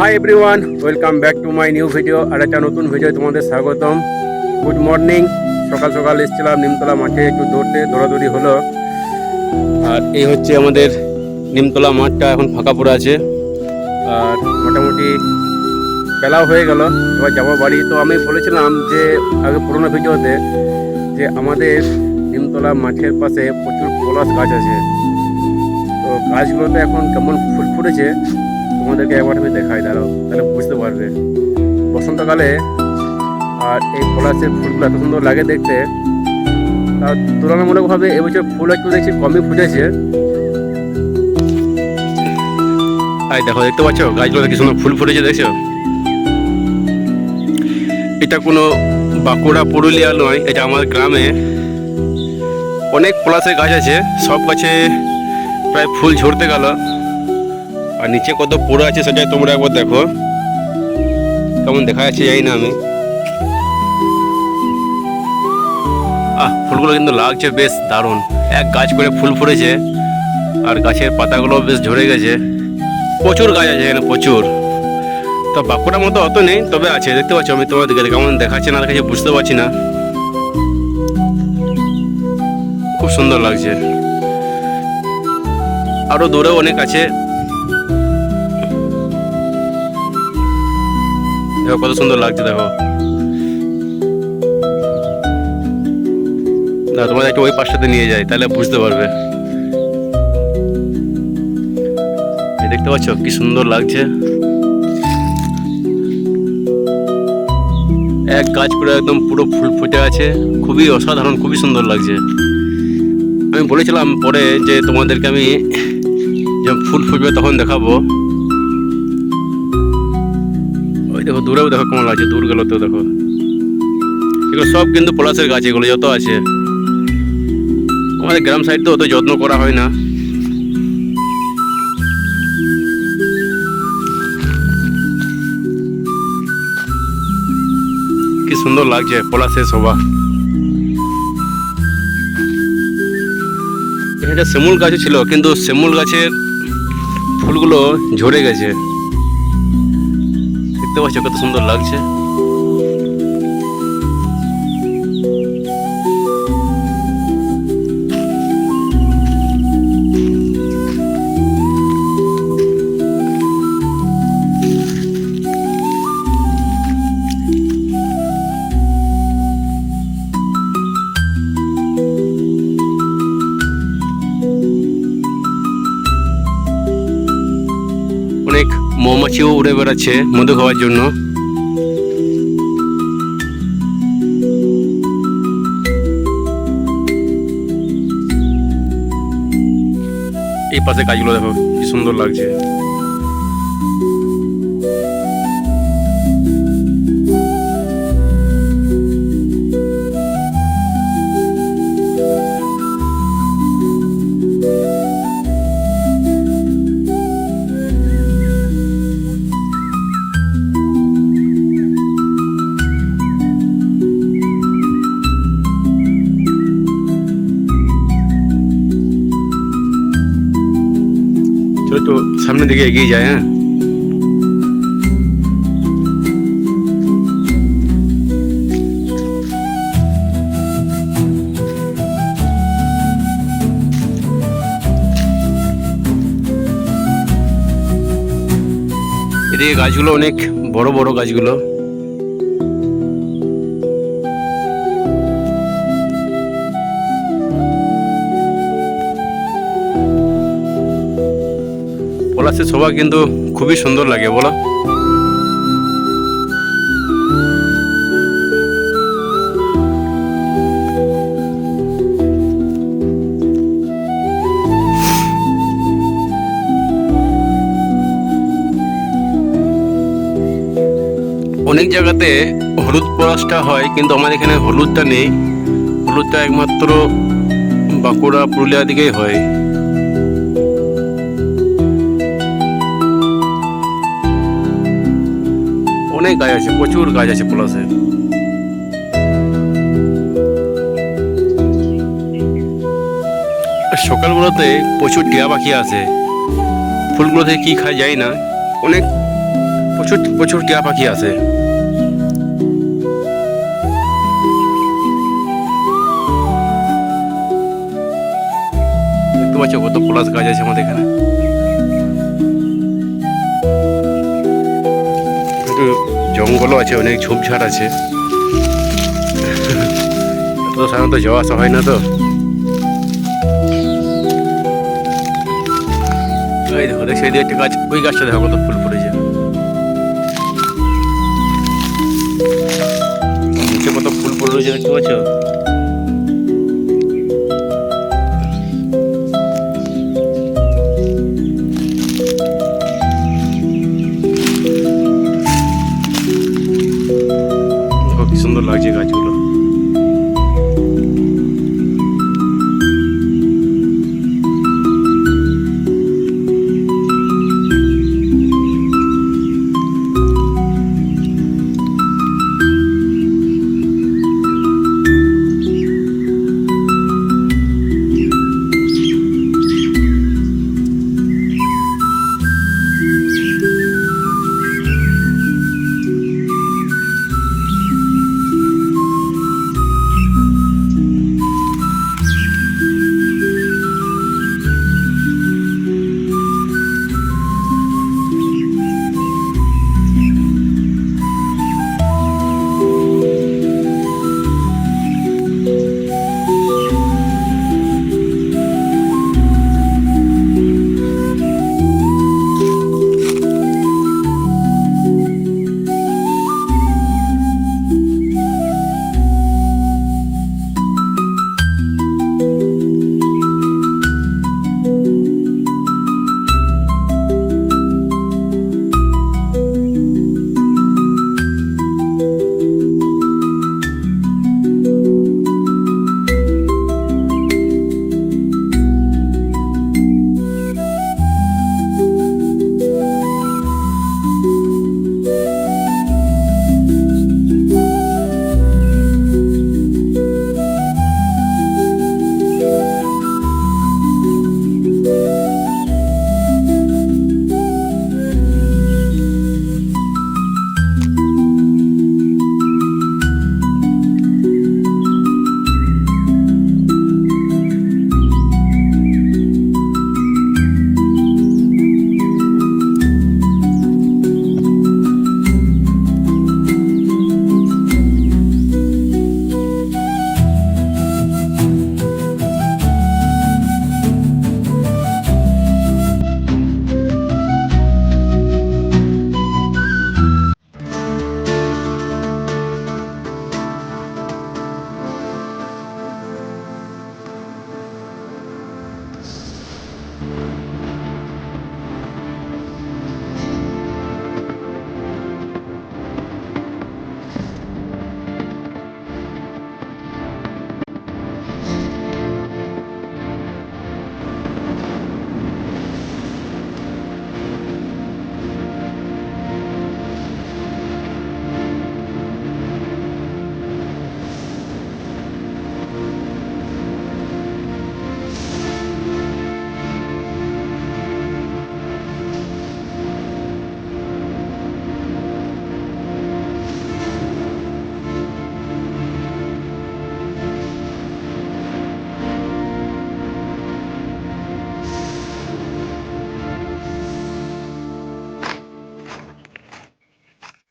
Hi everyone welcome back to my new video আর একটা নতুন video তোমাদের স্বাগতম। গুড মর্নিং সকাল সকাল এসেছিলাম, নিমতলা মাঠে একটু দৌড়তে, দৌড়াদৌড়ি হলো। আর এই হচ্ছে আমাদের নিমতলা মাঠটা, এখন ফাঁকা পড়ে আছে। আর মোটামুটি বেলাও হয়ে গেল, এবার যাব বাড়ি। তো আমি বলেছিলাম যে, আগে পুরোনো ভিডিওতে যে আমাদের নিমতলা মাঠের পাশে প্রচুর পলাশ গাছ আছে। তো গাছগুলোতে এখন কেমন ফুল ফুটেছে তোমাদেরকে একবার আমি দেখাই, দাঁড়াও, তাহলে বুঝতে পারবে। বসন্তকালে আর এই পলাশের ফুলগুলো এত সুন্দর লাগে দেখতে আর তুলনামূলকভাবে এবছর ফুল একটু দেখছি কমই ফুটেছে। আই দেখো, দেখতে পাচ্ছ? গাছগুলো কি সুন্দর ফুল ফুটেছে, দেখছ? এটা কোনো বাঁকুড়া, পুরুলিয়া নয়, এটা আমার গ্রামে। অনেক পলাশের গাছ আছে, সব গাছে প্রায় ফুল ঝরতে গেল। আর নিচে কত পড়ে আছে সেটাই তোমরা একবার দেখো। কেমন দেখা যাচ্ছে জানি না আমি। আহ, ফুলগুলো কিন্তু লাগছে বেশ দারুণ। এক গাছ করে ফুল ফুটেছে, আর গাছের পাতাগুলো বেশ ঝরে গেছে। প্রচুর গাছ আছে এখানে, প্রচুর। তো বাঁকুড়ার মতো অত নেই, তবে আছে, দেখতে পাচ্ছ আমি তোমাদেরকে কেমন দেখাচ্ছে না দেখাচ্ছে বুঝতে পারছি না। খুব সুন্দর লাগছে। আরও দূরেও অনেক আছে দেখো, কত সুন্দর লাগছে, দেখো। না, তোমাদের একটু ওই পাশটাতে নিয়ে যাই, তাহলে বুঝতে পারবে। দেখতে পাচ্ছ, কি সুন্দর লাগছে। এক গাছ পুরো একদম পুরো ফুল ফুটে আছে, খুবই অসাধারণ, খুবই সুন্দর লাগছে। আমি বলেছিলাম পরে যে তোমাদেরকে আমি যখন ফুল ফুটবে তখন দেখাবো। দেখো দূরেও দেখো কেমন লাগছে, দূর গেলেও দেখো। এগুলো সব কিন্তু পলাশের গাছ, এগুলো যত আছে। আমাদের গ্রাম সাইড তো অত যত্ন করা হয় না। কি সুন্দর লাগছে পলাশের শোভা। এখানে শিমুল গাছও ছিল, কিন্তু শিমুল গাছের ফুলগুলো ঝরে গেছে। দেখতে পাচ্ছ কত সুন্দর লাগছে। অনেক মৌমাছিও উড়ে বেড়াচ্ছে মধু খাওয়ার জন্য। এই পাশে গাছগুলো দেখো কি সুন্দর লাগছে। চলো একটু সামনের দিকে এগিয়ে যায় হ্যাঁ। এদিকে গাছগুলো অনেক বড় বড় গাছগুলো। পলাশের শোভা কিন্তু খুবই সুন্দর লাগে, বলো। অনেক জায়গাতে হলুদ পলাশটা হয়, কিন্তু আমার এখানে হলুদটা নেই। হলুদটা একমাত্র বাঁকুড়া পুরুলিয়া দিকেই হয়। অনেক গাছ আছে, প্রচুর গাছ আছে পলাশে। সকালগুলোতে প্রচুর টিয়া পাখি আসে ফুলগুলো থেকে কী খায় যায় না। অনেক প্রচুর প্রচুর টিয়া পাখি আছে। কত পলাশ গাছ আছে আমাদের এখানে। জঙ্গলও আছে, অনেক ঝোপঝাড় আছে। তো সাধারণত যাওয়া আসা হয় না তো। দেখো এই দিকে একটা গাছ, ওই গাছটা দেখো কত ফুল ফুটেছে। নিচে কত ফুল ফুল রয়েছে, দেখতে পাচ্ছ?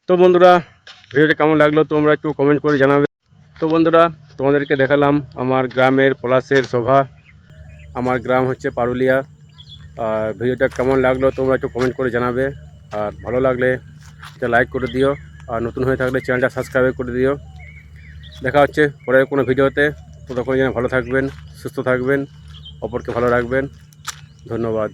তো বন্ধুরা, ভিডিওটা কেমন লাগল তোমরা একটু কমেন্ট করে জানাবে। তো বন্ধুরা, তোমাদেরকে দেখালাম আমার গ্রামের পলাশের শোভা। আমার গ্রাম হচ্ছে পারুলিয়া। আর ভিডিওটা কেমন লাগল তোমরা একটু কমেন্ট করে জানাবে। আর ভালো লাগলে এটা লাইক করে দিও। আর নতুন হয়ে থাকলে চ্যানেলটা সাবস্ক্রাইব করে দিও। দেখা হচ্ছে পরের কোনো ভিডিওতে। ততক্ষণ যেন ভালো থাকবেন, সুস্থ থাকবেন, অপরকে ভালো রাখবেন। ধন্যবাদ।